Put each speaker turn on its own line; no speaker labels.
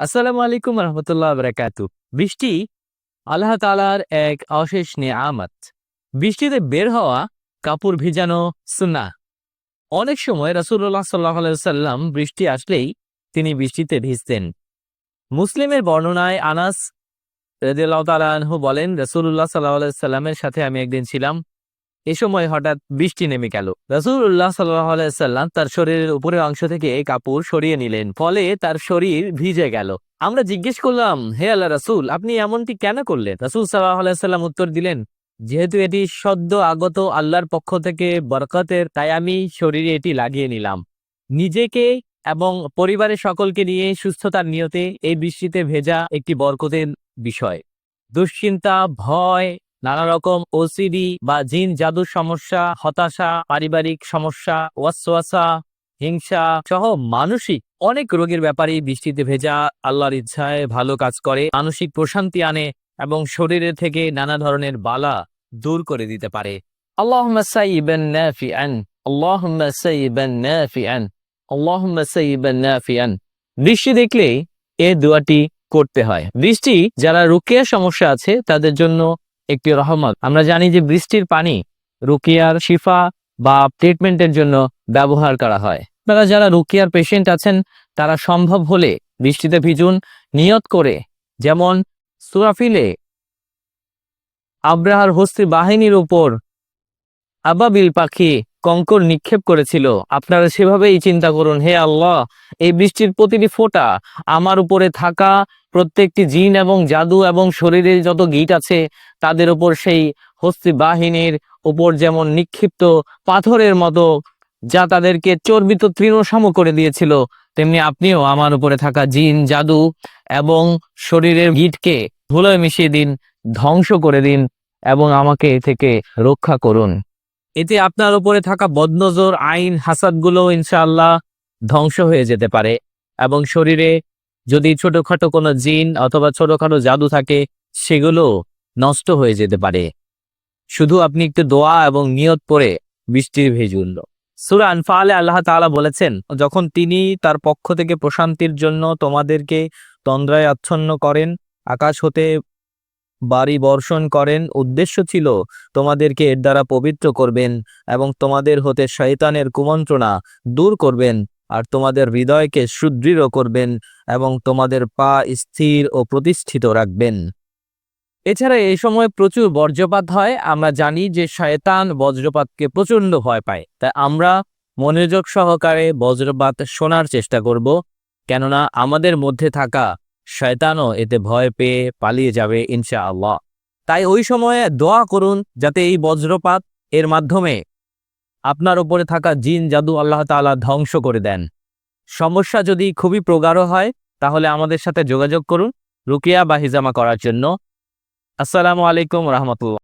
আসসালামু আলাইকুম রহমতুল্লাহ বরাকাতু। বৃষ্টি আল্লাহ তালার এক অশেষ নেয়ামত। বৃষ্টিতে বের হওয়া, কাপড় ভিজানো সুন্না অনেক সময় রাসূলুল্লাহ সাল্লাহ সাল্লাম বৃষ্টি আসলেই তিনি বৃষ্টিতে ভিজতেন। মুসলিমের বর্ণনায় আনাস রেদিয়াল্লাহু তাআলা আনহু বলেন, রাসূলুল্লাহ সাল্লাহ সাল্লামের সাথে আমি একদিন ছিলাম এ সময় হঠাৎ বৃষ্টি নেমে গেল। রাসূলুল্লাহ সাল্লাহ সাল্লাম তার শরীরের উপরের অংশ থেকে কাপড় সরিয়ে নিলেন, ফলে তার শরীর ভিজে গেল। আমরা জিজ্ঞেস করলাম, হে আল্লাহ রাসূল, আপনি এমনটি কেন করলেন? রাসূল সাল্লাহ সাল্লাম উত্তর দিলেন, যেহেতু এটি সদ্য আগত আল্লাহর পক্ষ থেকে বরকতের, তাই আমি শরীরে এটি লাগিয়ে নিলাম। নিজেকে এবং পরিবারের সকলকে নিয়ে সুস্থতার নিয়তে এই বৃষ্টিতে ভেজা একটি বরকতের বিষয়। দুশ্চিন্তা, ভয় নানা রকম ওসিডি বা জিন জাদুর সমস্যা, হতাশা, পারিবারিক সমস্যা, ওয়াসওয়াসা, হিংসা সহ মানসিক অনেক রোগের ব্যাপারে বৃষ্টিতে ভেজা আল্লাহর ইচ্ছায় ভালো কাজ করে, মানসিক প্রশান্তি আনে এবং শরীরের থেকে নানা ধরনের বালা দূর করে দিতে পারে। বৃষ্টি দেখলেই এ দোয়াটি করতে হয়। বৃষ্টি, যারা রুকিয়া সমস্যা আছে, তাদের জন্য একটি রহমত। আমরা জানি যে বৃষ্টির পানি রুকিয়ার শিফা বা ট্রিটমেন্টের জন্য ব্যবহার করা হয়। আপনারা যারা রুকিয়ার পেশেন্ট আছেন, তারা সম্ভব হলে বৃষ্টিতে ভিজুন। নিয়ত করে, যেমন সুরাফিলে আব্রাহার হস্তি বাহিনীর উপর আবাবিল পাখি কঙ্কর নিক্ষেপ করেছিল। আপনারা সেভাবেই চিন্তা করুন, হে আল্লাহ, এই বৃষ্টির প্রতিটি ফোঁটা আমার উপরে থাকা প্রত্যেকটি জিন এবং জাদু এবং শরীরে যত গিট আছে, তাদের উপর সেই হস্তি বাহিনীর উপর যেমন নিক্ষিপ্ত পাথরের মতো যা তাদেরকে চর্বিত তৃণসম করে দিয়েছিল, তেমনি আপনিও আমার উপরে থাকা জিন, জাদু এবং শরীরের গিটকে ধুলোয় মিশিয়ে দিন, ধ্বংস করে দিন এবং আমাকে এ থেকে রক্ষা করুন। এতে আপনার উপরে থাকা বদনজর, আইন হাসাদগুলো ইনশাআল্লাহ ধ্বংস হয়ে যেতে পারে এবং শরীরে যদি ছোটখাটো কোনো জিন অথবা ছোটখাটো জাদু থাকে, সেগুলো নষ্ট হয়ে যেতে পারে। শুধু আপনি একটু দোয়া এবং নিয়ত করে বৃষ্টির ভেজুল সুরা আনফালে আল্লাহ তাআলা বলেছেন, যখন তিনি তার পক্ষ থেকে প্রশান্তির জন্য তোমাদেরকে তন্দ্রায় আচ্ছন্ন করেন, আকাশ হতে বাড়ি বর্ষণ করেন, উদ্দেশ্য ছিল তোমাদেরকে এর দ্বারা পবিত্র করবেন এবং তোমাদের হতে শয়তানের কুমন্ত্রণা দূর করবেন আর তোমাদের হৃদয়কে সুদৃঢ় করবেন এবং তোমাদের পা স্থির ও প্রতিষ্ঠিত রাখবেন। এছাড়া এই সময় প্রচুর বজ্রপাত হয়। আমরা জানি যে শয়তান বজ্রপাতকে প্রচণ্ড ভয় পায়। তাই আমরা মনোযোগ সহকারে বজ্রপাত শোনার চেষ্টা করব। কেননা আমাদের মধ্যে থাকা শয়তানও এতে ভয় পেয়ে পালিয়ে যাবে ইনশাআল্লাহ। তাই ওই সময়ে দোয়া করুন যাতে এই বজ্রপাত এর মাধ্যমে আপনার ওপরে থাকা জিন, জাদু আল্লাহ তালা ধ্বংস করে দেন। সমস্যা যদি খুবই প্রগাঢ় হয়, তাহলে আমাদের সাথে যোগাযোগ করুন রুকিয়া বা হিজামা করার জন্য। আসসালামু আলাইকুম রহমতুল্লাহ।